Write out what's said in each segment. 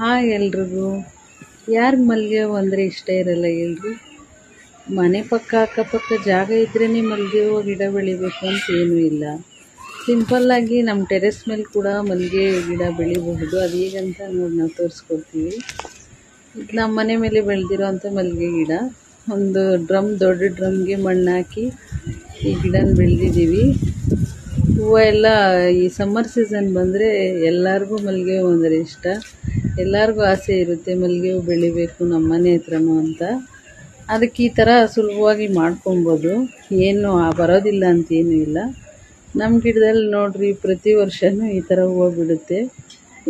Hi ಎಲ್ರಿಗೂ. ಯಾರು ಮಲ್ಲಿಗೆ ಅಂದರೆ ಇಷ್ಟ ಇರಲ್ಲ ಹೇಳ್ರಿ ಮನೆ ಪಕ್ಕ, ಅಕ್ಕಪಕ್ಕ ಜಾಗ ಇದ್ರೇ ಮಲ್ಲಿಗೆ ಹೂವು ಗಿಡ ಬೆಳಿಬೇಕು ಅಂತ ಏನೂ ಇಲ್ಲ. ಸಿಂಪಲ್ಲಾಗಿ ನಮ್ಮ ಟೆರೆಸ್ ಮೇಲೆ ಕೂಡ ಮಲ್ಲಿಗೆ ಗಿಡ ಬೆಳಿಬಹುದು. ಅದು ಹೇಗಂತ ನೋಡಿ ನಾವು ತೋರಿಸ್ಕೊಡ್ತೀವಿ. ಇದು ನಮ್ಮ ಮನೆ ಮೇಲೆ ಬೆಳೆದಿರೋ ಅಂಥ ಮಲ್ಲಿಗೆ ಗಿಡ. ಒಂದು ಡ್ರಮ್, ದೊಡ್ಡ ಡ್ರಮ್ಗೆ ಮಣ್ಣು ಹಾಕಿ ಈ ಗಿಡನ ಬೆಳೆದಿದ್ದೀವಿ. ಹೂವು ಈ ಸಮ್ಮರ್ ಸೀಸನ್ ಬಂದರೆ ಎಲ್ಲರಿಗೂ ಮಲ್ಲಿಗೆ ಹೂವು ಅಂದರೆ ಇಷ್ಟ. ಎಲ್ಲರಿಗೂ ಆಸೆ ಇರುತ್ತೆ ಮಲ್ಲಿಗೆ ಹೂವು ಬೆಳಿಬೇಕು ನಮ್ಮ ಮನೆ ಹತ್ರನೂ ಅಂತ. ಅದಕ್ಕೆ ಈ ಥರ ಸುಲಭವಾಗಿ ಮಾಡ್ಕೊಬೋದು. ಏನು ಬರೋದಿಲ್ಲ ಅಂತೇನೂ ಇಲ್ಲ. ನಮ್ಮ ಗಿಡದಲ್ಲಿ ನೋಡಿರಿ ಪ್ರತಿ ವರ್ಷವೂ ಈ ಥರ ಹೂವು ಬಿಡುತ್ತೆ.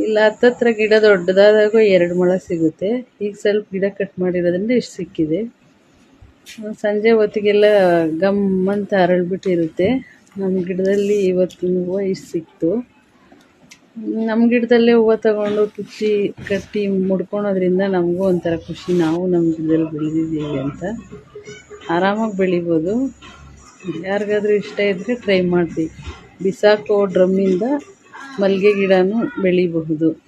ಇಲ್ಲ ಹತ್ತತ್ರ ಗಿಡ ದೊಡ್ಡದಾದಾಗ ಎರಡು ಮೊಳ ಸಿಗುತ್ತೆ. ಈಗ ಸ್ವಲ್ಪ ಗಿಡ ಕಟ್ ಮಾಡಿರೋದ್ರಿಂದ ಇಷ್ಟು ಸಿಕ್ಕಿದೆ. ಸಂಜೆ ಹೊತ್ತಿಗೆಲ್ಲ ಗಮ್ ಅಂತ ಅರಳ್ಬಿಟ್ಟಿರುತ್ತೆ. ನಮ್ಮ ಗಿಡದಲ್ಲಿ ಇವತ್ತಿನ ಹೂವು ಇಷ್ಟು ಸಿಕ್ತು. ನಮ್ಮ ಗಿಡದಲ್ಲೇ ಹೂವು ತಗೊಂಡು ಕುಚ್ಚಿ ಕಟ್ಟಿ ಮುಡ್ಕೊಳೋದ್ರಿಂದ ನಮಗೂ ಒಂಥರ ಖುಷಿ. ನಾವು ನಮ್ಮ ಗಿಡದಲ್ಲಿ ಬೆಳೆದಿದ್ದೀವಿ ಅಂತ. ಆರಾಮಾಗಿ ಬೆಳಿಬೋದು. ಯಾರಿಗಾದ್ರೂ ಇಷ್ಟ ಇದ್ದರೆ ಟ್ರೈ ಮಾಡ್ತೀವಿ. ಬಿಸಾಕೋ ಡ್ರಮ್ಮಿಂದ ಮಲ್ಲಿಗೆ ಗಿಡನೂ ಬೆಳಿಬಹುದು.